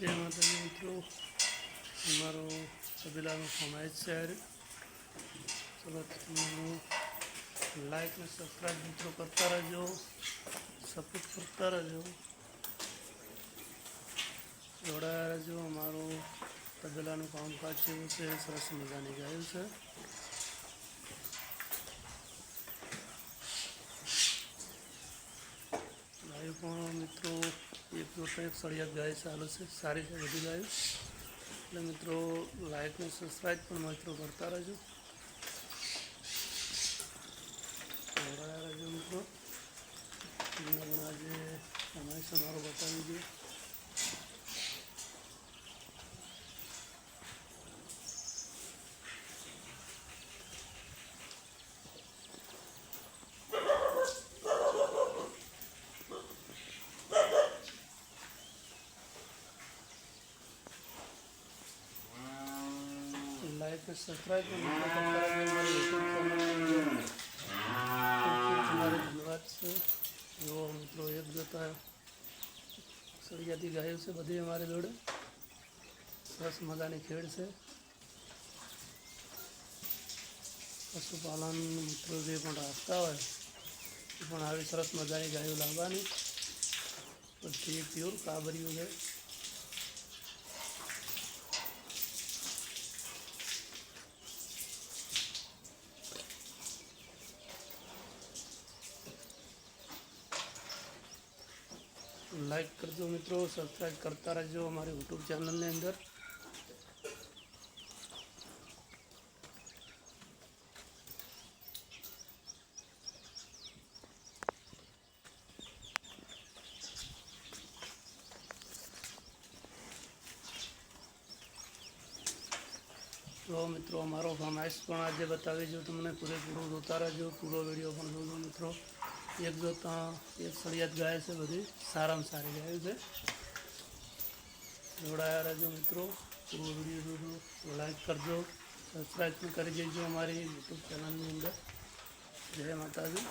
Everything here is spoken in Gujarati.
જય માતાજી મિત્રો અમારો તબેલાનો ફરમાઈશ છે હારે. ચલો લાઈક ને સબસ્ક્રાઈબ મિત્રો કરતા રહેજો સપોર્ટ કરતા રહેજો જોડાયા રહેજો અમારું તબેલાનું કામકાજ એવું છે સરસ મજાની ગાયું છે ગાયો પણ મિત્રો, એક જોતા એક સળિયાત ગાય ચાલે છે, સારી છે, બધી ગાયો એટલે મિત્રો લાઈક ને સબસ્ક્રાઈબ પણ મિત્રો કરતા રહેજો. રહેજો મિત્રો તમને પણ આજે સમાવેશ અમારો બતાવી દઈએ લાઈક ને ચેનલ તમારે ધન્યવાદ છે જો મિત્રો એક જોતા સળિયાતી ગાયો છે બધી અમારે જોડે સરસ મજાની ખેડ છે પશુપાલન મિત્રો જે પણ રાખતા હોય એ પણ આવી સરસ મજાની ગાયો લાવવાની બધી પ્યોર કાબરીઓ છે લાઈક કરજો મિત્રો સબસ્ક્રાઈબ કરતા રહેજો અમારી યુટ્યુબ ચેનલની અંદર. તો મિત્રો, અમારો ફરમાઈશ પણ આજે બતાવી જો તમને પૂરેપૂરો જોતા રહેજો, પૂરો વીડિયો પણ જોજો મિત્રો. એક જોતા એક સળિયાત ગાય છે બધી, સારામાં સારી ગાય છે. જોડાયા રહેજો મિત્રો. પૂરો વીડિયો લાઈક કરજો સબસ્ક્રાઈબ કરી દેજો અમારી યુટ્યુબ ચેનલની અંદર. જય માતાજી.